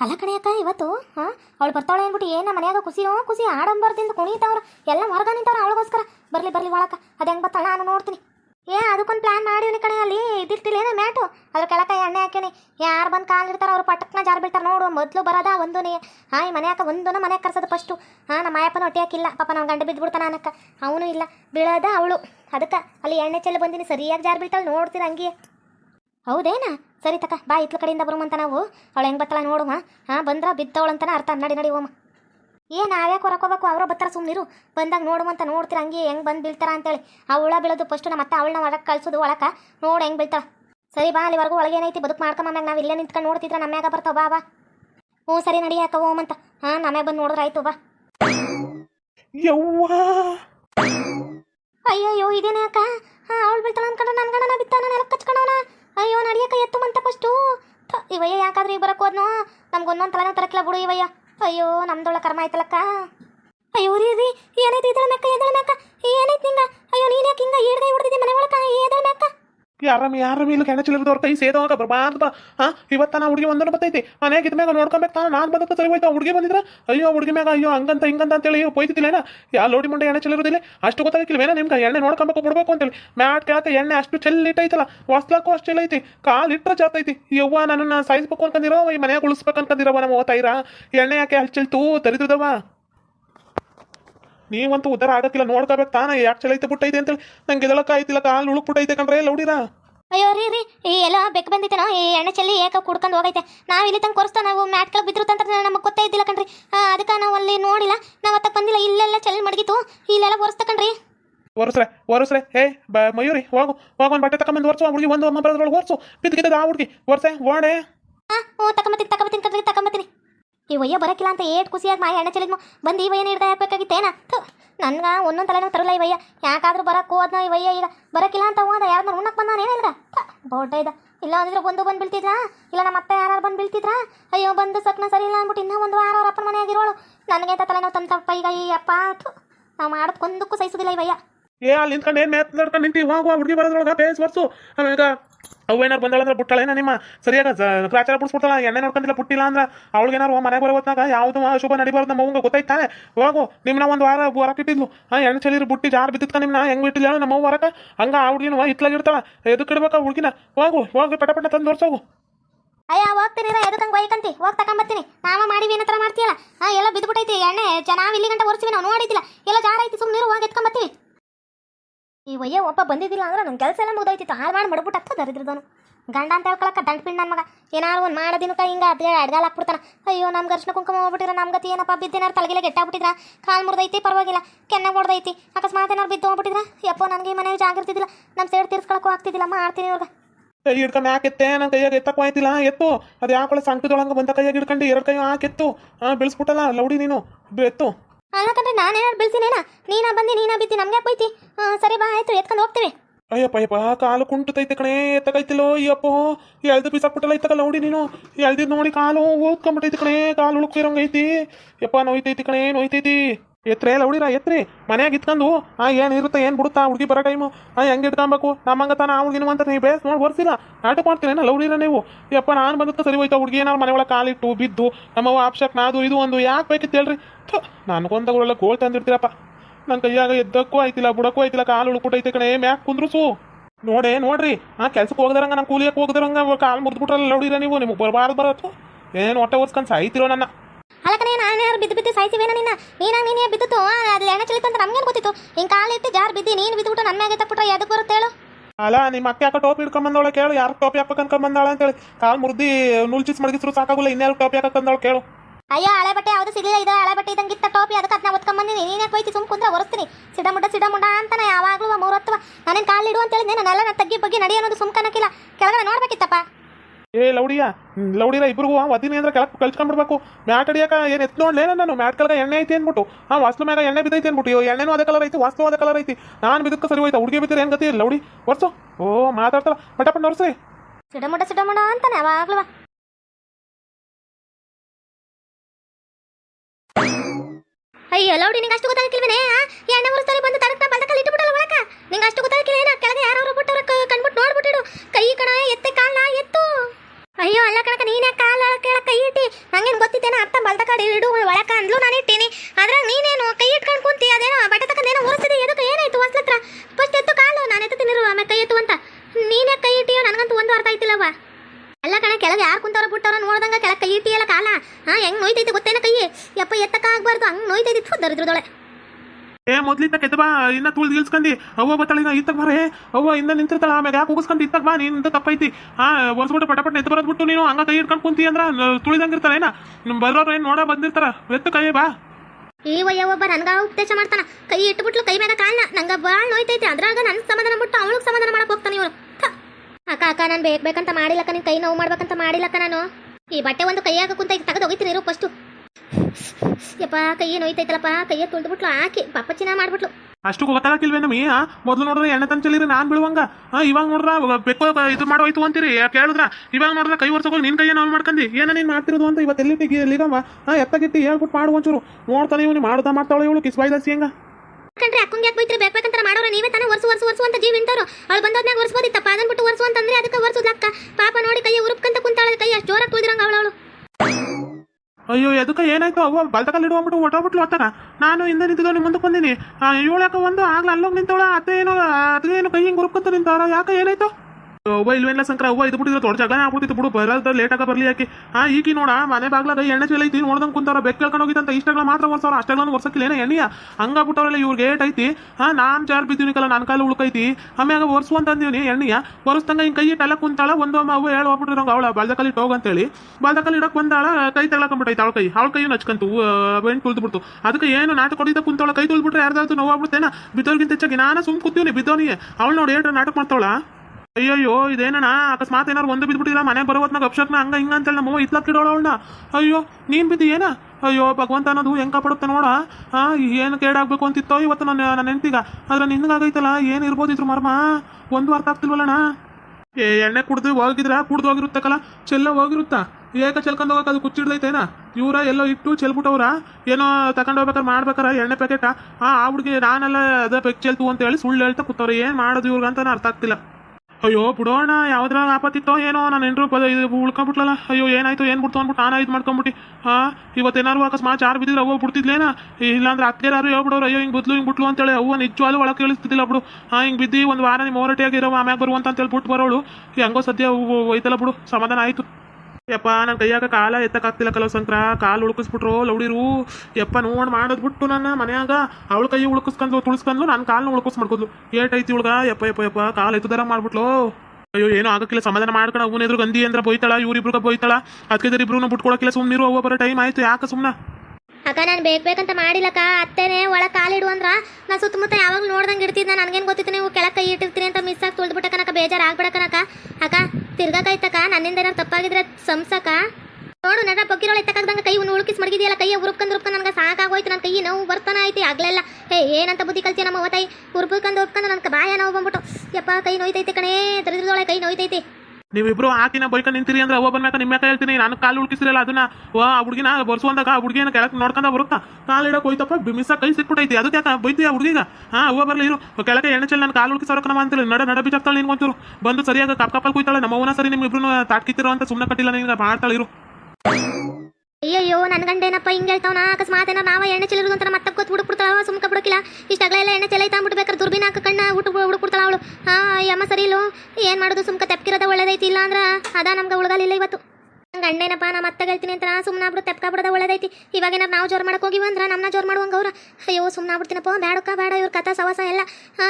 ಅಲ್ಲ ಕಡೆಯಕ್ಕ ಇವತ್ತು, ಹಾ, ಅವಳು ಬರ್ತಾಳೆ ಅಂದ್ಬಿಟ್ಟು ಏನ ಮನ್ಯಾಗ ಖುಷಿ ಖುಷಿ ಆಡಂಬರ್ದಿಂದ ಕುಣಿತಾವ್ರ, ಎಲ್ಲ ಹೊರಗ ನಿಂತವ್ರ ಅವಳಿಗೋಸ್ಕರ. ಬರ್ಲಿ ಬರ್ಲಿ ಒಳಕ ಅದ ಹೆಂಗ್ ಬರ್ತಾಳ ನಾನು ನೋಡ್ತೀನಿ. ಏ, ಅದಕ್ಕೊಂದು ಪ್ಲಾನ್ ಮಾಡಿವ್ನಿ ಕಡೆ ಅಲ್ಲಿ. ಇದಿರ್ತಿಲ್ಲ ಏನ ಮ್ಯಾಟು. ಅದ್ರ ಕೆಳಕ ಎಣ್ಣೆ ಹಾಕಿನಿ ಯಾರು ಬಂದು ಕಾಲ್ ಅವ್ರು ಪಟಕ್ನ ಜಾರ್ ಬಿಡ್ತಾರೆ ನೋಡು. ಮೊದಲು ಬರದ ಒಂದುನೇ. ಹಾಯ್ ಈ ಹಾಕ ಒಂದೂ ಮನೆ ಕರ್ಸೋದು ಫಸ್ಟು ಹಾ, ನಮ್ಮ ಮಾಯಪ್ಪನ ಹೊಟ್ಟೆ ಹಾಕಿಲ್ಲ ಪಾಪ ನಮ್ಮ ಗಂಡ ಬಿದ್ದು ಬಿಡ್ತಾನ ಅನ್ನಕ್ಕ ಅವನು ಇಲ್ಲ. ಬೀಳೋದ ಅವಳು. ಅದಕ್ಕೆ ಅಲ್ಲಿ ಎಣ್ಣೆ ಚೆಲ್ಲಿ ಬಂದಿನಿ. ಸರಿಯಾಗಿ ಜಾರ್ ಬೀಳ್ತಾಳೆ ನೋಡ್ತೀನಿ ಹಂಗೆ. ಹೌದೇನಾ? ಸರಿ ತಕ, ಬಾ ಇತ್ಲ ಕಡೆಯಿಂದ ಬರುಮಂತ ನಾವು. ಅವಳು ಹೆಂಗೆ ಬತ್ತಳ ನೋಡುವ. ಹಾಂ, ಬಂದ್ರ ಬಿದ್ದವಳಂತನ ಅರ್ಥ. ನಡಿ ನಡಿ ಓಮ ಏ ನಾವ್ಯಾಕೆ ಕೊರಕೋಬೇಕು? ಅವರು ಬತ್ತಾರ ಸುಮ್ಮನಿರು ಬಂದಾಗ ನೋಡುವಂತ ನೋಡ್ತೀರ ಹಂಗೆ ಹೆಂಗೆ ಬಂದು ಬೀಳ್ತಾರ ಅಂತೇಳಿ. ಆ ಹುಳ ಬೀಳೋದು ಫಸ್ಟ್ ನಮ್ಮ ಮತ್ತೆ ಅವಳನ್ನ ಹೊರಗೆ ಕಳ್ಸೋದು ಒಳಕ. ನೋಡು ಹೆಂಗೆ ಬೀಳ್ತಾಳ. ಸರಿ ಬಾ ಅಲ್ಲಿವರೆಗೂ ಒಳಗೆ ಏನೈತಿ ಬದುಕು ಮಾಡ್ಕೊಂಬ ನಾವು ಇಲ್ಲೇ ನಿಂತ್ಕೊಂಡು ನೋಡ್ತಿದ್ರ ನಮ್ಯಾಗ ಬರ್ತಾವ. ಬಾ ಬಾ. ಹ್ಞೂ ಸರಿ ನಡಿ ಯಾಕ ಅಂತ. ಹಾಂ ನಮ್ಯಾಗ ಬಂದು ನೋಡಿದ್ರೆ ಆಯ್ತು ಬಾ. ಯವ್ವಾ! ಅಯ್ಯಯ್ಯೋ ಇದೇನೇ ಅಕ್ಕ? ಹಾಂ ಅವಳು ಬೀಳ್ತಾಳ ಅನ್ಕೊಂಡು ನನ್ನ ಗಣನ ಬಿತ್ತಾನ ನೆಲ ಕಚ್ಕೊಂಡವನ ಅಯ್ಯೋ ನಡಿಯಕ್ಕ ಎತ್ತು ಮಂತ ಫಸ್ಟು ಇವಯ್ಯ ಯಾಕಾದ್ರೆ ಈಗ ಬರಕ್ ಹೋದ್ನೋ? ನಮ್ಗೆ ಒಂದೊಂದು ತಲೆನೋ ತರಕಿಲ್ಲ ಬಿಡು ಇವಯ್ಯ ಅಯ್ಯೋ ನಮ್ದೊಳ ಕರ್ಮ ಆಯ್ತಲಕ್ಕ? ಅಯ್ಯೋ, ರೀ ರೀ ಏನೈತಿ ಇದ್ರ ಮ್ಯಾಕ ಎದ್ರ ಮ್ಯಾಕ ಏನೈತಿ ಹಿಂಗ ಅಯ್ಯೋ, ನೀನ್ ಯಾಕೆ ಹಿಂಗ ಈಡ್ಗೈ ಹೊಡೆದಿದ್ದೆ ಮನೆ ಒಳಕ ಮೆಕ್ಕ ಯಾರಮ್ಮ ಯಾರು ಇಲ್ಲಿ ಕೆಣ ಚಿಲ್ಲರದವ್ರ ಕೈ ಸೇದವಾಗ ಬರ್ಬಾರ್ದ ಹಾ ಇವತ್ತು ನಾ ಹುಡುಗಿ ಒಂದನ ಬತ್ತೈತಿ ಮನೆಯಾಗ ಇದ್ಮ್ಯಾಗ ನೋಡ್ಕೊಬೇಕು ತಾನು, ನಾನು ಬಂದಕ್ಕೆ ಸರಿ ಹೋಯ್ತು. ಹುಡುಗಿ ಬಂದಿದ್ರೆ? ಅಯ್ಯೋ ಹುಡುಗಿ ಮ್ಯಾಗ, ಅಯ್ಯೋ, ಹಂಗಂತ, ಹಿಂಗಂತ ಅಂತೇಳಿ ಪೋಯ್ತಿದ್ದಿಲ್ಲೇನ ಯಾ ಲೋಡಿ ಮುಂಡೆ ಎಣ್ಣೆ ಚೆಲ್ಲಿರೋದಿಲ್ಲ? ಅಷ್ಟು ಗೊತ್ತಾಗಿಲ್ವೇನ ನಿಮ್ಗೆ? ಎಣ್ಣೆ ನೋಡ್ಕೊಬೇಕು ಬಿಡ್ಬೇಕು ಅಂತೇಳಿ. ಮ್ಯಾಟ್ ಕೇಳಕ್ಕೆ ಎಣ್ಣೆ ಅಷ್ಟು ಚೆಲ್ಲಿಟ್ಟೈತಲ್ಲ, ಹೊಸ್ಲಾಕು ಅಷ್ಟು ಚೆಲ್ಲೈತಿ. ಕಾಲು ಇಟ್ಟರೆ ಜಾತೈತಿ ಯವ್ವ, ನನ್ನನ್ನು ಸಾಯಿಸ್ಬೇಕು ಅಂತಂದಿರೋ ಈ ಮನ್ಯಾಗ ಉಳಿಸ್ಬೇಕು ನಮ್ಮ ಇರ ಎಣ್ಣೆ ಯಾಕೆ ಅಲ್ಲಿ ಚೆಲ್ತು? ತರಿದವ ನೀವಂತೂ ಉದ್ದಾರ ಆಗತ್ತಿಲ್ಲ ನೋಡ್ಕೋಬೇಕು ತಾನ ಯಾಕೆ ಚಲೈತೆ ಬಿಟ್ಟೈತೆ ಅಂತೇಳಿ. ನಂಗೆ ಇದಳಕ ಆಯ್ತಿಲ್ಲ ಕಾಲು ಉಳುಕ್ ಬಿಟ್ಟೈತೆ ಕಣ್ರೆ ಲೌಡಿರಾ. ಅಯ್ಯೋ ರೀ ರೀ ಈ ಎಲ್ಲ ಬೆಕ್ಕ ಬಂದಿತ್ತೇನೋ ಈ ಎಣ್ಣೆ ಚೆಲ್ಲಿ ಏಕ ಕುಡ್ಕೊಂಡು ಹೋಗೈತೆ. ನಾವು ಇಲ್ಲಿ ತಂಗ ಕೊರಿಸ್ತಾ ನಾವು ಮ್ಯಾಟ್ ಕೆಳಗೆ ಬಿದ್ದಿರುತ್ತಂತ ನಮಗೆ ಗೊತ್ತೇ ಇದ್ದಿಲ್ಲ ಕಣ್ರಿ. ಅದಕ್ಕೆ ನಾವು ಅಲ್ಲಿ ನೋಡಿಲ್ಲ ನಾವು ಅತ್ತಕ್ಕೆ ಬಂದಿಲ್ಲ ಇಲ್ಲೆಲ್ಲ ಚೆಲ್ಲಿ ಮಡಗಿತ್ತು ಇಲ್ಲೆಲ್ಲ ಒರೆಸ್ತಾ ಕಣ್ರಿ. ಒರೆಸ್ರೆ ಒರೆಸ್ರೆ ಹೇ ಬ ಮಯೂರಿ ಹೋಗು ಹೋಗು ಒಂದು ಬಟ್ಟೆ ತಗೊಂಬಂದು ಒರ್ಸು ಹುಡುಗಿ ಒಂದು ಅಮ್ಮ ಬರೋದ್ರೊಳಗೆ ಒರ್ಸು. ಬಿದ್ದಿದ್ದ ಆ ಹುಡುಗಿ ಒರ್ಸೆ ಓಡೆ ಹಾಂ ಓ ತಗೊಂಬತ್ತೀನಿ ತಗೊಂಬತ್ತೀನಿ ಕಣ್ರಿ ತಗೊಂಬತ್ತೀನಿ ಈ ಒಯ್ಯ ಬರಕಿಲ್ಲ ಅಂತ ಏಟ್ ಖುಷಿಯಾಗಿ ಮಾಯ ಎಣ್ಣೆ ಚೆಲ್ಲಿದ್ಮು. ಬಂದು ಈ ವಯ್ಯನ ಹಿಡ್ದು ಹಾಕ್ಬೇಕಾಗಿತ್ತೇನ? ನನ್ಗೆ ಒಂದೊಂದು ತಲೆನೂ ತರಲ್ಲ ಈ ವಯ್ಯ. ಯಾಕಾದ್ರೂ ಬರಕ್ಕೆ ಹೋದ್ನ ಈ ವಯ್ಯ ಈಗ. ಬರಕಿಲ್ಲ ಅಂತ ಹೋದ ಯಾರನ್ನ ಉಣ್ಣಕ್ಕೆ ಬಂದಾನ ಏನಿಲ್ಲ ಬೋಟ ಇದ. ಇಲ್ಲ ಅಂದಿದ್ರೆ ಒಂದು ಬಂದು ಬೀಳ್ತಿದ್ರಾ? ಇಲ್ಲ ನಮ್ಮ ಅತ್ತೆ ಯಾರು ಬಂದು ಬೀಳ್ತಿದ್ರಾ? ಅಯ್ಯೋ, ಬಂದು ಸಕ್ನ ಸರಿ ಇಲ್ಲ ಅಂದ್ಬಿಟ್ಟು ಇನ್ನೂ ಒಂದು ವಾರ ಅವ್ರ ಅಪ್ಪನ ಮನೆ ಆಗಿರೋಳು ನನಗೆ ಅಂತ ತಲೆನೋವು ತಂತಪ್ಪ ಈಗ ಈ ಅಪ್ಪ? ನಾವು ಮಾಡೋದು ಕೊಂದಕ್ಕೂ ಸಹಿಸೋದಿಲ್ಲ ಈ ವಯ್ಯ. ಏ, ಅಲ್ಲಿ ನಿಂತ್ಕೊಂಡು ಏನು ನಡ್ಕೊಂಡು ನಿಂತಿ? ಹೋಗುವ ಹುಡುಗಿ ಬರೋದ್ರೊಳಗೆ ಬೇಸ್ ವರ್ಸು ಆಮೇಲೆ ಅವೇನಾರು ಬುಟ್ಟಳ ಬಿಟ್ಟಾಳೇನ ನಿಮ್ಮ ಸರಿಯಾಗ ಕ್ರಾಚಾರ ಬಿಡಿಸ್ಬಿಡ್ತಾಳ ಎಣ್ಣೆ ನೋಡ್ಕೊಂಡಿಲ್ಲ ಬಿಟ್ಟಿಲ್ಲ ಅಂದ್ರೆ ಅವಳಿಗೇನಾರು ಮನೆಗೆ ಬರೋ ಹೊತ್ತಾಗ ಯಾವುದು ಶುಭ ನಡಿಬಾರ್ದು ನಮ್ಮ ಗೊತ್ತಾಯ್ತಾನೆ? ಹೋಗು ನಿಮ್ಮನ್ನ ಒಂದು ವಾರ ಹೊರಕ್ಕೆ ಇಟ್ಟಿದ್ಲು. ಆ ಎಣ್ಣೆ ಚಳಿರು ಬುಟ್ಟಿ ಜಾರ್ ಬಿದ್ದಿತ್ತ ನಿಮ್ಮನ್ನ ಹೆಂಗೆ ಬಿಟ್ಟಿದ್ದಾಳೆ ನಮ್ಮ ಹೊರಕ ಹಂಗೆ ಆ ಹುಡುಗಿನ ಹಿತ್ಲಾಗಿರ್ತಾಳ ಎದಕ್ಕೆ ಇಡ್ಬೇಕು ಹುಡುಗಿನ? ಹೋಗು, ಹೋಗಿ, ಪಟ ಪಟ ತಂದು ತೋರ್ಸೋಗು ಅಯ್ಯ ಹೋಗ್ತೀನಿ ತಂಗ ಒಯ್ಕಂತಿ ಹೋಗಿ ತಗೊಂಬತ್ತೀನಿ ನಾವ ಮಾಡಿವಿ ಏನೋ ಥರ ಮಾಡ್ತೀಯಲ್ಲ? ಎಲ್ಲ ಬಿದ್ದುಬಿಟ್ಟೈತಿ ಎಣ್ಣೆ ಚೆನ್ನಾಗಿ ಇಲ್ಲಿ ಗಂಟ ಒರೆಸಿವಿ, ನಾವು ನೋಡಿದ್ದಿಲ್ಲ. ಎಲ್ಲ ಜಾರ ಐತಿ ಸುಮ್ಮನೆ ಹೋಗಿ ಎತ್ಕೊಂಬತ್ತೀವಿ. ಈ ಒಯ್ಯ ಒಬ್ಬ ಬಂದಿದ್ದಿಲ್ಲ ಅಂದ್ರೆ ನನ್ನ ಕೆಲಸ ಎಲ್ಲ ಮುಗ್ದೋಯ್ತಿತ್ತು ಹಾಳು ಮಾಡಿ ಮಡ್ಬಿಟ್ಟು ದರಿದ್ರದನು ಗಂಡ ಅಂತ ಹೇಳ್ಕೊಳಕ್ಕ ದಂಟ್ ಪಿಂಡ್ ನನ್ನ ಮಗ. ಏನಾರು ಒಂದು ಮಾಡೋದಿನಕ ಹಿಂಗೆ ಅದೇ ಅಡ್ಗಾಲ ಹಾಕ್ಬಿಡ್ತಾನ. ಅಯ್ಯೋ ನಮ್ಮ ಗರ್ಶನ ಕುಂಕುಮ ಹೋಗ್ಬಿಟ್ಟಿರ ನಮ್ಮ ಗತಿ ಏನಪ್ಪ? ಬಿದ್ದೇನಾರು ತಲೆಗೆಲ್ಲ ಗೆಟ್ಟಾಗ್ಬಿಟ್ಟಿದ್ರ ಕಾಲು ಮುರಿದೈತಿ, ಪರವಾಗಿಲ್ಲ. ಕೆನ್ನ ಹೊಡೆದೈತಿ ಅಕಸ್ಮಾತ್ ಏನಾರು ಬಿದ್ದು ಹೋಗ್ಬಿಟ್ಟಿದ್ರ? ಯಪ್ಪೋ, ನನಗೆ ಈ ಮನೆ ಜಾಗಿರ್ತಿದ್ದಿಲ್ಲ ನಮ್ಮ ಸೇಡ್ ತೀರ್ಸ್ಕೊಳಕ್ಕೂ ಆಗ್ತಿದ್ದಿಲ್ಲ. ಮಾಡ್ತೀನಿ ಇವ್ರಿಗೆ. ಕೈ ಹಿಡ್ಕೊಂಡು ಹಾಕೆತ್ತೆ. ಎತ್ತೆ ನನ್ನ ಕೈಯಾಗ ಎತ್ತಕ್ಕೆ ಆಯ್ತಿಲ್ಲ ಎತ್ತು. ಅದು ಯಾಕೊಳ್ಳೆ ಬಂದ ಕೈಯಾಗ ಹಿಡ್ಕೊಂಡು ಎರಡು ಕೈ ಹಾಕೆತ್ತು ಹಾಂ ಬೆಳೆಸ್ಬಿಟ್ಟಲ್ಲ, ಲೌಡಿ ನೀನು. ಬೆ- ಎತ್ತು ನಾನೇ ನಾನೇನಾರು ಬೀಳ್ತೀನೇನ? ನೀನಾ ಬಂದು ನೀನಾ ಬಿದ್ದಿ ನಮ್ಗೆ ಹೋಯ್ತಿ ಸರಿ ಬಾ, ಆಯ್ತು, ಎತ್ಕೊಂಡು ಹೋಗ್ತೀವಿ. ಅಯ್ಯಪ್ಪ ಅಯ್ಯಪ್ಪ ಕಾಲು ಕುಂಟುತೈತೆ ಕಣೇ ಎತ್ತಕೈತಿಲ್ಲೋ ಅಯ್ಯಪ್ಪ. ಎಳ್ದು ಬಿಸಾಕ್ಬಿಟ್ಟಲ್ಲ ಐತಕ ನೋಡಿ ನೀನು. ಎಳ್ದಿದ್ ನೋಡಿ ಕಾಲು ಓದ್ಕೊಂಬಿಟ್ಟೈತಿ ಕಣೆ, ಕಾಲು ಉಳುಕಿರಂಗೈತಿ ಯಪ್ಪ, ನೋಯ್ತೈತಿ ಕಣೆ, ನೋಯ್ತೈತಿ. ಎತ್ರೆ ಹುಡಿರ ಎತ್ರಿ, ಮನ್ಯಾಗ ಇತ್ಕೊಂಡು, ಆ, ಏನು ಇರುತ್ತೆ, ಏನು ಬಿಡುತ್ತಾ ಹುಡುಗಿ ಬರೋ ಟೈಮು ಆ, ಹೆಂಗೆ ಇಟ್ಕೊಬೇಕು? ನಮ್ಮಂಗ ತಾನ ಆ ಹುಡುಗಿನ ಅಂತ ನೀವು ಬೇಸ್ ನೋಡಿ ಬರ್ಸಿಲ್ಲ ನಾಟಕ ಮಾಡ್ತೀರೇನ ಲೌಡಿರ ನೀವು? ಯಪ್ಪ, ನಾನು ಬಂದಕ್ಕೆ ಸರಿ ಹೋಯ್ತಾ ಹುಡುಗಿ ಏನಾರು ಮನೆ ಒಳಗೆ ಕಾಲಿಟ್ಟು, ಬಿದ್ದು ನಮ್ಮವ್ವ ಆಪ್ಷಕ್ ನಾದು, ಇದು ಒಂದು, ಯಾಕೆ ಬೇಕಿತ್ತು ಹೇಳ್ರಿ? ನನಗೊಂದಗಳೆಲ್ಲ ಗೋಳ್ ತಂದಿರ್ತೀರಪ್ಪ ನನ್ನ ಕೈಯಾಗ ಎದ್ದಕ್ಕೂ ಆಯ್ತಿಲ್ಲ, ಬುಡಕ್ಕೂ ಆಯ್ತಿಲ್ಲ, ಕಾಲು ಉಳ್ಕೊಟ್ಟೈತೆ ಕಣೆ ಮ್ಯಾಕ್ ಕುಂದ್ರಸು. ನೋಡೇ, ನೋಡ್ರಿ, ಆ ಕೆಲ್ಸಕ್ಕೆ ಹೋಗದಾರಂಗ, ನಾನು ಕೂಲಿಯಕ್ಕೆ ಹೋಗದಾರಂಗ, ಕಾಲು ಮುರಿದ್ಬಿಟ್ರಲ್ಲ ನೋಡಿರ ನೀವು, ನಿಮಗೆ ಬರಬಾರ್ದು ಬರತ್ತು ಏನು ಹೊಟ್ಟೆ ಓದ್ಸ್ಕೊಂಡು ಸಾಯ್ತಿರೋ ನನ್ನ? ಅಲ್ಲಕನೇ ನಾನೇನಾರು ಬಿದ್ದು ಬಿದ್ದು ಸಾಯ್ತೀವೇನ ನಿನ್ನ? ನೀನಾಗ ನೀನೇ ಬಿದ್ದಿತ್ತು ಅದು ಎಣ್ಣೆ ಚಲಿತ್ತು ಅಂತ ನಮ್ಗೇನು ಗೊತ್ತಿತ್ತು? ಹಿಂಗೆ ಕಾಲು ಎತ್ತಿ ಜಾರ್ ಬಿದ್ದಿ ನೀನು ಬಿದ್ದುಬಿಟ್ಟು ನನ್ನ ಮ್ಯಾಗೆ ತಕ್ಬಿಟ್ರೆ ಎದಕ್ಕೆ ಬರುತ್ತೆ ಹೇಳು? ಅಲ್ಲ ನಿಮ್ಮ ಅಕ್ಕ ಯಾಕೆ ಟೋಪಿ ಹಿಡ್ಕೊಂಬಂದವಳೆ ಕೇಳು? ಯಾರು ಟೋಪಿ ಹಾಕಕ್ಕೆ ಅನ್ಕೊಂಬಂದಾಳ ಅಂತೇಳಿ. ಕಾಲು ಮುರಿದು ನುಲ್ಚಿಸ್ ಮಡಗಿಸ್ರು ಸಾಕಾಗಲ್ಲ ಇನ್ಯಾರು ಟೋಪಿ ಹಾಕಕ್ಕಂದವಳು ಕೇಳು. ಅಯ್ಯ ಹಳೆ ಬಟ್ಟೆ ಯಾವುದು ಸಿಗಲಿಲ್ಲ ಇದು? ಹಳೆ ಬಟ್ಟೆ ಇದ್ದಂಗೆ ಇತ್ತ ಟೋಪಿ ಅದಕ್ಕೆ ಅದನ್ನ ಒತ್ಕೊಂಬಂದಿನಿ ನೀನೇ ಕೊಯ್ತಿ ಸುಮ್ ಕುಂದ್ರೆ ಒರೆಸ್ತೀನಿ. ಸಿಡಮುಡ ಸಿಡಮುಡ ನಾ ಯಾವಾಗಲೂ ಮೂರತ್ವ ನಾನೇನು ಕಾಲು ಇಡು ಅಂತ ಹೇಳಿದ್ದೆ ನಾನೆಲ್ಲ ನಾ ತಗ್ಗಿ ಬಗ್ಗೆ ನಡಿ ಅನ್ನೋದು ಸುಮ್ ಕನಕಿಲ್ಲ ಕೆಳಗಡೆ ನೋಡ್ಬೇಕಿತ್ತಪ್ಪ. ಏ, ಲೌಡಿಯ ಲೌಡಿರ, ಇಬ್ರಿಗೂ ಒದಿನಿ ಅಂದ್ರೆ ಕೆಳಕ್ ಕಳ್ಸ್ಕೊಂಡ್ಬಿಡ್ಬೇಕು ಮ್ಯಾಟ್ ಅಡಿಯಾಕ ಏನ್ ಎತ್ ನೋಡ್ಲೇ ನಾನು, ಮ್ಯಾಟ್ ಕಳಗ ಎಣ್ಣೆ ಐತಿ ಅಂದ್ಬಿಟ್ಟು. ಆ, ವಾಸ್ತು ಮ್ಯಾಗ ಎಣ್ಣೆ ಬಿದ್ದೈತಿ ಅಂದ್ಬಿಟ್ಟು. ಎಣ್ಣೆನೂ ಅದೇ ಕಲರ್ ಐತಿ, ವಾಸ್ತು ಅದೇ ಕಲರ್ ಐತಿ. ನಾನು ಬಿದ್ದಕ್ಕೆ ಸರಿ ಹೋಯ್ತಾ? ಹುಡುಗಿ ಬಿದ್ದರೆ ಏನು ಗತಿ? ಲೌಡಿ ವರ್ಸು ಓ ಮಾತಾಡ್ತಾರ ಪಟಪಟ್ ನೋಡ್ಸ್ರಿ ಸಿಡಮಟ, ಸಿಡಮಣ ಅಂತಾನೆ, ಯಾವಾಗ್ಲೂ. ಅಯ್ಯೋ, ಲೌಡಿ, ನಿಂಗೆ ಅಷ್ಟು ಗೊತ್ತಾಗಿಲ್ವೇನೆ ಎಣ್ಣೆ ಮುರಿಸ್ತಾರೆ ಬಂದು ತಡಕ್ನ ಬಲ್ದಕಲ್ಲಿ ಇಟ್ಟುಬಿಡಲ್ಲ ಒಳಕ ನಿಂಗೆ ಅಷ್ಟು ಗೊತ್ತಾಗಿಲ್ಲ ಏನ ಕೆಳಗೆ ಯಾರು ಬಿಟ್ಟವ್ರ ಕಣ್ಬಿಟ್ಟು ನೋಡ್ಬಿಟ್ಟಿಡು. ಕೈ ಅಯ್ಯೋ, ಅಲ್ಲ ಕಣಕ ನೀನೇ ಕಾಲ ಕೆಳ ಕೈ ಇಟ್ಟಿ? ನಂಗೇನು ಗೊತ್ತಿದ್ದೇನೆ ಅತ್ತ ಬಲ್ದ ಇಡು ಒಳಕ ಅಂದ್ಲು ನಾನು ಇಟ್ಟೀನಿ. ಅದ್ರಾಗ ನೀನೇನು ಕೈ ಇಟ್ಕೊಂಡು ಕುಂತಿ, ಅದೇನೋ ಬಟ್ಟೆ ತಕ್ಕಂದೇನೋ ಓಡಿಸಿದೆ ಎದಕ್ಕೆ ಏನಾಯ್ತು ಒಂದು ಫಸ್ಟ್ ಎತ್ತು ಕಾಲು, ನಾನು ಎತ್ತ ತಿನ್ನಿರು, ಆಮೇಲೆ ಕೈ ಎತ್ತು ಅಂತ. ನೀನೇ ಕೈ ಇಟ್ಟಿಯೋ, ನನಗಂತೂ ಒಂದು ಅರ್ಥ ಆಯ್ತಿಲ್ಲವ ಅಲ್ಲ ಕಣ, ಕೆಳಗೆ ಯಾರು ಕುಂತಾರ ಬಿಟ್ಟವ್ರ ನೋಡ್ದಂಗೆ ಕೆಳಗೆ ಕೈ ಇಟ್ಟಿಯಲ್ಲ ಕಾಲ? ಹಾ, ಹೆಂಗೆ ನೋಯ್ತೈತಿ ಗೊತ್ತೇನ ಕೈ ಯಪ್ಪ, ಎತ್ತಕ್ಕಾಗಬಾರ್ದು, ಹಂಗೆ ನೋಯ್ತೈತಿ. ದರಿದ್ರದೊಳೆ. ಏ, ಮೊದ್ಲಿಂದ ಕೆತ್ತ ಬಾ, ಇನ್ನ ತುಳ್ದು ಇಲ್ಸ್ಕಂದಿ ಅವ್ವ ಬತ್ತಳಿನ ಇತ್ತಕ್ ಬಾರೆ ಅವ್ವ ಇಂದ ನಿಂತಿರ್ತಾಳ ಆಮೇಲೆ ಯಾಕೆ ಹೋಗಿಸ್ಕೊಂಡ್ ಇತ್ತಕ್ ಬಾ, ನೀನ್ ತಪ್ಪೈತಿ. ಹಾ ಒರ್ಸ್ಬಿಟ್ಟು ಪಟ ಪಟ್ ಬರದ್ಬಿಟ್ಟು ನೀನು ಹಂಗ ಕೈ ಹಿಡ್ಕೊಂಡು ಕುಂತಿ ಅಂದ್ರ ತುಳಿದಂಗಿರ್ತಾರ, ಏನ? ನಿಮ್ ಬರೋರು ಏನ್ ನೋಡ ಬಂದಿರ್ತಾರ, ಎತ್ತು ಕೈ ಬಾ. ಈ ಒಬ್ಬ ನನ್ಗ ಉದ್ದೇಶ ಮಾಡ್ತಾನ. ಕೈ ಇಟ್ಬಿಟ್ಲು ಕೈ ಮೇಲೆ ಕಾಲ್ನ. ನಂಗ ಬಾಳ್ ನೋಯ್ತೈತಿ. ಅದ್ರಾಗ ನನ್ ಸಮಾಧಾನ ಬಿಟ್ಟು ಅವಳಿಗೆ ಸಮಾಧಾನ ಮಾಡಕ್ ಹೋಗ್ತಾನೆ ಇವನು ಅಕ್ಕ ಅಕ್ಕ, ನಾನು ಬೇಕ್ ಬೇಕಂತ ಮಾಡಿಲ್ಲಕ್ಕ ನಿನ್ ಕೈ ನೋವು ಮಾಡ್ಬೇಕಂತ ಮಾಡಿಲ್ಲಕ್ಕ ನಾನು. ಈ ಬಟ್ಟೆ ಒಂದು ಕೈಯಾಗ ಕುಂತೈತಿ ತೆಗೆದು ಹೋಗಿತೀನಿ ಇರೋ ಫಸ್ಟು ಯಪ್ಪ ಕೈ ನೋಯ್ತೈತಲ್ಲಪ್ಪ ಕೈಯ ತುಳ್ದ್ಬಿಟ್ಲು ಹಾಕಿ ಪಪ್ಪಚ್ಚಿನ ಮಾಡ್ಬಿಟ್ಲು. ಅಷ್ಟು ಗೊತ್ತಾಗಿಲ್ವೇ ನಮಗೆ? ಮೊದಲು ನೋಡಿದ್ರೆ ಎಣ್ಣೆ ತಂಚಲಿರಿ ನಾನ್ ಬೀಳುವಂಗ ಇವಾಗ ನೋಡ್ರ ಬೆಕ್ಕೋ ಇದು ಮಾಡೋಯ್ತು ಅಂತೀರಿ? ಕೇಳಿದ್ರ? ಇವಾಗ ನೋಡಿದ್ರೆ ಕೈ ಒರ್ಸೋಗಿ ನಿನ್ ಕೈಯ ನಾವು ಮಾಡ್ಕಂದಿ. ಏನ ನೀನ್ ಮಾಡ್ತಿರೋದು ಅಂತ ಇವತ್ತು ಎಲ್ಲಿ ಲಿಗಮ್ಮ ಹಾ ಎತ್ತಗಿತ್ತಿ ಹೇಳ್ಬಿಟ್ಟು ಮಾಡು ಒಂಚೂರು. ನೋಡ್ತಾನೆ ಇವನು ಮಾಡ್ತಾ ಮಾಡ್ತಾಳೆ ಇವಳು ಕಿಸ್ಬಾಯ್ದಾಸಿ ಹೆಂಗ ಕಂಡ್ರೆ ಅಕ್ಕಂಗೆ ಯಾಕೆ ಬೈತ್ರಿ? ಬೇಕ್ ಬೇಕಂತ ಮಾಡೋರ ನೀವೇ ತಾನೇ ವರ್ಷ ವರ್ಷ ವರ್ಷ ಅಂತ ಜೀವ ಇಂತಾರು ಅವಳು ಬಂದೋದ್ನಾಗ ವರ್ಷಬೋದಿತ್ತಪ್ಪ ಅದನ್ನ ಬಿಟ್ಟು ವರ್ಷ ಅಂತಂದ್ರೆ ಅದಕ್ಕೆ ವರ್ಷದಕ್ಕ ಪಾಪ ನೋಡಿ ಅಯ್ಯೋ, ಎದಕ್ಕೆ ಏನಾಯ್ತು? ಅವ್ವ ಬಲ್ತಕಲ್ಲಿ ಇಡುವಂಬಿಟ್ಟು ಹೊಟ್ಟೋಗ್ಬಿಟ್ಲು ನಾನು ಹಿಂದೆ ನಿಂತಿದ್ದೋ ನಿಮ್ಮ ಮುಂದಕ್ಕೆ ಬಂದೀನಿ. ಯಾಕೆ ಒಂದು ಆಗ್ಲ ಅಲ್ಲೋಗಿ ನಿಂತವಳ, ಅತ್ತೆ ಏನೋ ಏನು ಕೈ ಹಿಂಗೆ ಹುರುಪ್ಕೊಂತ ನಿಂತಾರ ಯಾಕೆ ಏನಾಯ್ತು? ಅವ್ವ ಇಲ್ವೇನಿಲ್ಲ ಸಂಕ್ರ ಅವ್ವ, ಇದು ಬಿಟ್ಟಿದ್ರೆ ದೊಡ್ಡ ಜಗಳ ಆಗ್ಬಿಡ್ತಿತ್ತು ಬಿಡು ಬರೋದ ಲೇಟ್ ಆಗ ಬರ್ಲಿ ಯಾಕೆ? ಹಾ ಈಕಿ ನೋಡ ಮನೆ ಬಾಗ್ಲಾಗ ಎಣ್ಣೆ ಚೀಲ ಐತಿ ನೋಡ್ದಂಗೆ ಕುಂತಾರ, ಬೆಕ್ಕ ಕೇಳ್ಕೊಂಡು ಹೋಗಿತ್ತಂತ ಇಷ್ಟಗಳ ಮಾತ್ರ ವರ್ಷವ್ರ ಅಷ್ಟಗಳನ್ನು ವರ್ಷಕ್ಕಿಲ್ಲ ಏನೋ ಎಣ್ಣೆಯ? ಹಂಗಾಗ್ಬಿಟ್ಟವ್ರಲ್ಲ ಇವ್ರಿಗೆ ಏಟ್ ಐತಿ. ಹಾ ನಾನು ಚಾರ್ ಬಿದ್ದೀವಿ ಕಲ್ಲ ನನ್ನ ಕಾಲು ಉಳ್ಕೈತಿ. ಆಮ್ಯಾಗ ಒರ್ಸು ಅಂತ ಎಣ್ಣೆಯ? ಒರೆಸ್ದಂಗ ಹಿಂಗೆ ಕೈ ಇಟ್ಟೆಲ್ಲ ಕುಂತಾಳ, ಒಂದು ಅವು ಹೇಳಿ, ಹೋಗ್ಬಿಟ್ಟಿರಂಗ ಅವಳ ಬಾಲ್ದಕಲ್ಲಿ ಹೋಗ್ ಅಂತೇಳಿ. ಬಾಲ್ದಕಲ್ಲಿ ಇಡಕ್ಕೆ ಬಂದಾಳ, ಕೈ ತಗೊಳಕೊಂಡ್ಬಿಟ್ಟೈತೆ ಅವಳ ಕೈ ಅವಳ ಕೈ ನಚ್ಕಂತು ಬೆಣ್ಣು ತುಳ್ದ್ಬಿಡ್ತು. ಅದಕ್ಕೆ ಏನು ನಾಟಕ ಹೊಡಿತ ಕುಂತಾಳ, ಕೈ ತುಳ್ಬಿಟ್ರೆ ಯಾರ್ದಾದ್ರು ನೋವಾಗ್ಬಿಡ್ತೇನ? ಬಿದ್ದೋರ್ಗಿಂತ ಹೆಚ್ಚಾಗಿ ನಾನು ಸುಮ್ ಕೂತೀವಿ ಬಿದ್ದೋನಿಗೆ ಅವಳು ನೋಡಿ ಏಟ್ ನಾಟಕ ಮಾಡ್ತಾವಳ? ಅಯ್ಯಯ್ಯೋ, ಇದೇನಣ್ಣ? ಅಕಸ್ಮಾತ್ ಏನಾರು ಒಂದು ಬಿದ್ಬಿಟ್ಟಿಲ್ಲ ಮನೆ ಬರೋವತ್ನಾಗ ಅಪ್ಶಕ್ನ ಹಂಗ ಹಿಂಗ ಅಂತೇಳಿ ನಮ್ಮ ಕಿಡೋಳವಣ್ಣ ಅಯ್ಯೋ, ನೀನ್ ಬಿದ್ದಿ ಏನ? ಅಯ್ಯೋ, ಭಗವಂತ ಅನ್ನೋದು ಹೆಂಗ ಕಾಪಾಡುತ್ತೆ ನೋಡ. ಹಾ ಏನು ಕೇಡಾಗ್ಬೇಕು ಅಂತಿತ್ತೋ ಇವತ್ತು ನನ್ನ ನನ್ನ ಹೆಂಡ್ತಿಗ. ಆದ್ರೆ ನಿನ್ಗಾಗೈತಲ್ಲ, ಏನು ಇರ್ಬೋದಿದ್ರು ಮರ್ಮ? ಒಂದು ಅರ್ಥ ಆಗ್ತಿಲ್ವಲ್ಲಣ್ಣ? ಏ, ಎಣ್ಣೆ ಕುಡ್ದು ಹೋಗಿದ್ರ, ಕುಡ್ದು ಹೋಗಿರುತ್ತಕಲ್ಲ ಚೆಲ್ಲ ಹೋಗಿರುತ್ತಾ? ಏಕ ಚೆಲ್ಕೊಂಡ್ ಹೋಗಕ್ಕೆ ಅದು ಕುಚ್ಚಿಡ್ದೈತೇನ? ಇವ್ರ ಎಲ್ಲೋ ಇಟ್ಟು ಚೆಲ್ಬಿಟ್ಟವ್ರ? ಏನೋ ತಗೊಂಡು ಹೋಗ್ಬೇಕಾರೆ ಮಾಡ್ಬೇಕಾರ ಎಣ್ಣೆ ಪ್ಯಾಕೆಟ್ ಆ ಹುಡುಗಿ, ನಾನೆಲ್ಲ ಅದ ಚೆಲ್ತು ಅಂತ ಹೇಳಿ ಸುಳ್ಳು ಹೇಳ್ತಾ ಕೂತವ್ರೆ. ಏನು ಮಾಡೋದು ಇವ್ರಿಗೆ ಅಂತ ಅರ್ಥ ಆಗ್ತಿಲ್ಲ. ಅಯ್ಯೋ, ಬಿಡೋಣ ಯಾವ್ದ್ರಾಗ ಆಪತ್ತಿತ್ತೋ ಏನೋ, ನಾನು ಎಂಟ್ರು ಪದ ಇದು ಉಳ್ಕೊಂಬಿಟ್ಲಲ್ಲ. ಅಯ್ಯೋ, ಏನಾಯ್ತು, ಏನು ಬಿಡ್ತು ಅಂದ್ಬಿಟ್ಟು ನಾನು ಇದು ಮಾಡ್ಕೊಂಬಿಟ್ಟು. ಹಾ ಇವತ್ತೇನಾರು ಅಕಸ್ಮಾತ್ ಚಾರ್ ಬಿದ್ದಿದ್ರೆ ಅವ್ವ ಬಿಡ್ತಿದ್ಲೇನ? ಇಲ್ಲಾಂದ್ರೆ ಅತ್ತೆರಾರು ಹೇಳ್ಬಿಡೋರು ಅಯ್ಯೋ, ಹಿಂಗೆ ಬದ್ಲು, ಹಿಂಗೆ ಬಿಟ್ಲು ಅಂತೇಳಿ ಅವ್ವ ನಿಜವಾಗ್ಲೂ ಒಳಗೆ ಕೇಳಿಸ್ತಿದ್ದಿಲ್ಲ ಬಿಡು. ಹಾ ಹಿಂಗೆ ಬಿದ್ದು ಒಂದು ವಾರ ನಿಮ್ಮ ಓರಟಿಯಾಗಿರೋ ಆಮ್ಯಾಗ ಬರುವಂತ ಅಂತೇಳಿ ಬಿಟ್ಟು ಬರೋಳು ಹೆಂಗೋ ಸದ್ಯ ಹೋಯ್ತಲ್ಲ ಬಿಡು, ಸಮಾಧಾನ ಆಯ್ತು. ಯಪ್ಪ ನನ್ನ ಕೈಯಾಗ ಕಾಲ ಎತ್ತಕ್ಕಾಗ್ತಿಲ್ಲ ಕಲೋ ಸಂಕ್ರ ಕಾಲು ಉಳುಕಿಸ್ಬಿಟ್ರು, ಲೌಡಿರು. ಯಪ್ಪ ನೋಡಿ ಮಾಡೋದು ಬಿಟ್ಟು ನನ್ನ ಮನ್ಯಾಗ ಅವಳ ಕೈ ಉಳುಕಿಸ್ಕೊಂಡ್ಲು ತುಳಿಸ್ಕೊಂಡ್ಲು ನನ್ನ ಉಳ್ಕಿಸ್ ಮಾಡ್ಕೊದ್ಲು ಏಟ್ ಐತಿ ಇವ್ಳಗ ಯಪ್ಪ ಯಪ್ಪ ಯಪ್ಪ, ಕಾಲು ಎತ್ತುದರ ಮಾಡ್ಬಿಟ್ಲು. ಅಯ್ಯೋ, ಏನೋ ಆಗಕ್ಕಿಲ್ಲ. ಸಮಾಧಾನ ಮಾಡ್ಕೊಂಡು ಅವನ ಎದುರು ಗಂದಿ ಅಂದ್ರೆ ಬೈತಾಳ ಇವ್ರಿಬ್ರಿಗೆ ಬೈತಾಳ ಅದಕ್ಕೆ ಇಬ್ರು ಬಿಟ್ಕೊಳಕ್ಕಿಲ್ಲ ಸುಮ್ಮನಿರು ಅವ್ವ ಬರೋ ಟೈಮ್ ಆಯ್ತು. ಯಾಕೆ ಸುಮ್ಮನೆ ಅಕ್ಕ, ನಾನು ಬೇಕ್ ಬೇಕಂತ ಮಾಡಿಲ್ಲಕ್ಕ. ಅತ್ತೇನೆ ಒಳಗೆ ಕಾಲಿಡು ಅಂದ್ರ ನಾ ಸುತ್ತಮುತ್ತ ಯಾವಾಗ ನೋಡ್ದಂಗೆ ಇಡ್ತಿದ್ದ ನನಗೇನು ಗೊತ್ತಿತ್ತು ನೀವು ಕೆಳಗೆ ಕೈ ಇಟ್ಟಿರ್ತೀನಿ ಅಂತ ಮಿಸ್ ಆಗಿ ಕನಕ ಬೇಜಾರು ಆಗ್ಬಿಡಕನಕ ಅಕ್ಕ ತಿರ್ಗಾಕೈತಕ್ಕ ನನ್ನಿಂದ ಏನಾರು ತಪ್ಪಾಗಿದ್ರೆ ಸಂಸಕ ನೋಡು ನಡ ಪಕ್ಕಿರೋಳ ಎತ್ತಕ್ಕಾಗ್ದಂಗೆ ಕೈ ಉಳುಕಿಸ್ ಮಡಗಿದೆಯಲ್ಲ, ಕೈಯ ಉರುಪ್ಕಂದು ಉರುಪ್ಕಂದು ನನಗೆ ಸಾಕಾಗೋಯ್ತು ನನ್ನ ಕೈ ನೋವು ಬರ್ತಾನೆ ಐತಿ, ಆಗ್ಲೆಲ್ಲ. ಹೇ, ಏನಂತ ಬುದ್ಧಿ ಕಲ್ತಿ ನಮ್ಮ ತಾಯಿ ಉರುಪ್ಕಂದು ಉರುಪ್ಕಂದು ನನ್ನ ಬಾಯ ನೋವು ಬಂದ್ಬಿಟ್ಟು. ಯಪ್ಪ, ಕೈ ನೋಯ್ತೈತೆ ಕಣೇ ದರಿದ್ರದೊಳೆ ಕೈ ನೋಯ್ತೈತಿ. ನೀವಿಬ್ರು ಆಕಿನ ಬೈಕ ನಿಂತಿರಿ ಅಂದ್ರೆ ಅವ್ವ ಬಂದ್ಮ್ಯಾಕ ನಿಮ್ಮ ಮ್ಯಾಕ ಹೇಳ್ತೀನಿ. ನಾನು ಕಾಲು ಉಳ್ಕಿಸಿರಲ್ಲ, ಅದನ್ನ ಆ ಹುಡುಗಿನ ಬರ್ಸುವಂದಾಗ ಆ ಹುಡುಗಿನ ಕೆಳಕ್ಕೆ ನೋಡ್ಕೊಂಡ ಬರುತ್ತಾ? ಕಾಲು ಇಡಕ್ ಹೋಯ್ತಪ್ಪ ಬಿಮಿಸ ಕೈ ಸಿಕ್ಬಿಟ್ಟೈತಿ ಅದಕ್ಕೆ ಯಾಕೆ ಬೈತಿ ಆ ಹುಡುಗಿಗ? ಹಾ, ಅವ್ವ ಬರಲಿ ಇರು. ಕೆಳಗೆ ಎಣ್ಣೆ ಚೆಲ್ಲಿ ನಾನು ಕಾಲು ಉಳ್ಕಿಸೋರಕ್ಕನ ಅಂತೇಳಿ ನಡ ನಡ ಬಿಚ್ಚಾಕ್ತಾಳೆ ನಿನ್ಗೆ ಒಂಚೂರು. ಬಂದು ಸರಿಯಾಗಿ ಕಪ್ ಕಪ್ಪಲ್ಲಿ ಕುಯ್ತಾಳೆ. ನಮ್ಮ ಅವನ ಸರಿ ನಿಮ್ ಇಬ್ರು ತಾಟ್ಕಿತ್ತಿರೋ ಅಂತ ಸುಮ್ಮನೆ ಕಟ್ಟಿಲ್ಲ ನಿನ್ಗೆ ಮಾಡ್ತಾಳೆ ಇರು. ಅಯ್ಯಯ್ಯೋ ನನ್ನ ಗಂಡೇನಪ್ಪ ಹಿಂಗೆ ನಾ ಅಕಸ್ಮಾತ್ ಏನಾರ ನಾವ ಎಣ್ಣೆ ಚೆಲ್ಲಿರೋದು ಅಂತ ಮತ್ತೆ ಕೂತ್ ಬಿಡ್ಬಿಡ್ತಾಳ ಸುಮ್ಕ ಬಿಡಕಿಲ್ಲ ಇಷ್ಟಾಗಲೇ ಎಲ್ಲ ಎಣ್ಣೆ ಚೆಲ್ಲ ಬಿಡ್ಬೇಕಾರೆ ದುರ್ಬಿನ ಹಾಕ ಕಣ್ಣ ಊಟ ಹುಡುಕ್ಬಿಡ್ತಾಳ ಅವಳು. ಹಾ ಯಮ್ಮ ಸರಿ ಇಲ್ಲೋ. ಏನು ಮಾಡೋದು? ಸುಮ್ಕ ತೆಪ್ಕಿರೋದ ಒಳ್ಳೇದೈತಿ ಇಲ್ಲ ಅಂದ್ರ ಅದ ನಮ್ಗೆ ಉಳ್ಗಾಲಿಲ್ಲ ಇವತ್ತು. ಗಂಡೇನಪ್ಪ ನಮ್ಮ ಅತ್ತೆ ಗೆಲ್ತೀನಿ ಅಂತ ಸುಮ್ಮನೆ ಆಗ್ಬಿಡು ತೆಪ್ಕ ಬಿಡೋದ ಒಳ್ಳೇದೈತಿ. ಇವಾಗ ಏನಾರು ನಾವು ಜೋರು ಮಾಡಕ್ಕೆ ಹೋಗಿವಿ ಅಂದ್ರೆ ನಮ್ಮನ್ನ ಜೋರು ಮಾಡುವಂಗೆ ಅವ್ರ. ಅಯ್ಯೋ ಸುಮ್ಮನೆ ಆಗ್ಬಿಡ್ತೀನಪ್ಪ ಬೇಡಕ್ಕ ಬೇಡ ಇವ್ರ ಕಥಾ ಸವಾಸ ಎಲ್ಲ.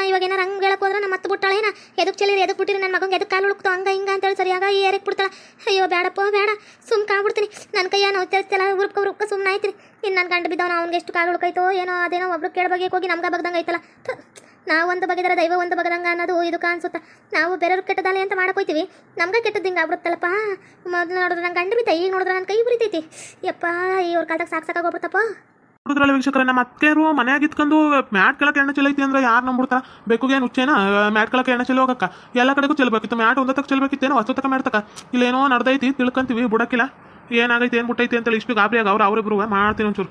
ಇವಾಗ ಏನಾರು ಹಂಗೆ ಹೇಳಕ್ಕೆ ಹೋದ್ರೆ ನಮ್ಮ ಮತ್ತೆ ಬಿಟ್ಟಾಳೇನ ಎದಕ್ಕೆ ಚೆಲ್ಲಿರಿ ಎದಕ್ಕೆ ಬಿಟ್ಟಿರಿ ನನ್ನ ಮಗಂಗೆ? ಎದಕ್ಕೆ ಕಾಲು ಉಳುಕ್ತು ಹಂಗ, ಹಿಂಗ ಅಂತೇಳಿ ಸರಿಯಾಗ ಈ ಏರಕ್ ಬಿಡ್ತಾಳ. ಅಯ್ಯೋ ಬೇಡಪ್ಪ ಬೇಡ ಸುಮ್ಮನೆ ಆಗ್ಬಿಡ್ತೀನಿ ನನ್ನ ಕೈಯ ನಾವು ತಿರ್ತಿಲ್ಲ ಉರುಪ್ಕ ಉರುಪ್ಕ ಸುಮ್ಮನೆ ಆಯ್ತೀನಿ. ಇನ್ನು ನನ್ನ ಗಂಡ ಬಿದ್ದವನು, ಅವ್ನಿಗೆ ಎಷ್ಟು ಕಾಲು ಉಳ್ಕೈತೋ ಏನೋ, ಅದೇನೋ ಒಬ್ರು ಕೇಳ್ಬಗೆ ಹೋಗಿ ನಮ್ಗೆ ಬಗ್ದಂಗೆ ಐತಲ್ಲ ನಾವು ಒಂದು ಬಗೆದರ ದೈವ, ಒಂದು ಬಗದಂಗ ಅನ್ನೋದು ಇದು ಕಾಣಿಸುತ್ತೆ? ನಾವು ಬೇರೆಯವ್ರು ಕೆಟ್ಟದಾಲೆ ಅಂತ ಮಾಡಕ್ ಹೋಯ್ತೀವಿ ನಮ್ಗೆ ಕೆಟ್ಟದ್ದು ಹಿಂಗೆ ಆಗ್ಬಿಡುತ್ತಲ್ಲಪ್ಪ? ಮೊದಲು ನೋಡಿದ್ರೆ ನಂಗೆ ಗಂಡ ಬಿತ್ತ ಈಗ ನೋಡಿದ್ರೆ ನನ್ನ ಕೈ ಬರಿತೈತಿ ಯಪ್ಪ, ಇವ್ರ ಕಾಲದಾಗ ಸಾಕು ಸಾಕಾಗೋಗ್ಬಿಡ್ತಪ್ಪ ನೋಡಿದ್ರಲ್ಲ ವೀಕ್ಷಕರ, ನಮ್ಮ ಅತ್ತೆಯರು ಮನ್ಯಾಗ ಇತ್ಕೊಂಡು ಮ್ಯಾಟ್ ಕೆಳಕ್ಕೆ ಎಣ್ಣೆ ಚೆಲ್ಲೈತಿ ಅಂದ್ರೆ ಯಾರು ಬೇಕು ಏನು ಉಚ್ಚೇನ ಮ್ಯಾಟ್ ಕೆಳಕ್ಕೆ ಎಣ್ಣೆ ಚೆಲ್ಲಿ ಹೋಗಕ್ಕ. ಎಲ್ಲ ಕಡೆಗೂ ಚೆಲ್ಬೇಕಿತ್ತು. ಮ್ಯಾಟ್ ಒಂದತ್ತಕ್ಕೆ ಚೆಲ್ಬೇಕಿತ್ತೇನೋ ಹೊಸ ತಕ ಮಾಡ್ತಕ ಇಲ್ಲೇನೋ ನಡ್ದೈತಿ, ತಿಳ್ಕೊಂತೀವಿ ಬುಡಕ್ಕಿಲ್ಲ ಏನಾಗೈತಿ, ಏನು ಬಿಟ್ಟೈತಿ ಅಂತೇಳಿ ಇಷ್ಟು ಗಾಬರಿ ಆಗ ಅವ್ರು ಅವರಿಬ್ರು ಮಾಡ್ತೀನಿ ಒಂಚೂರು.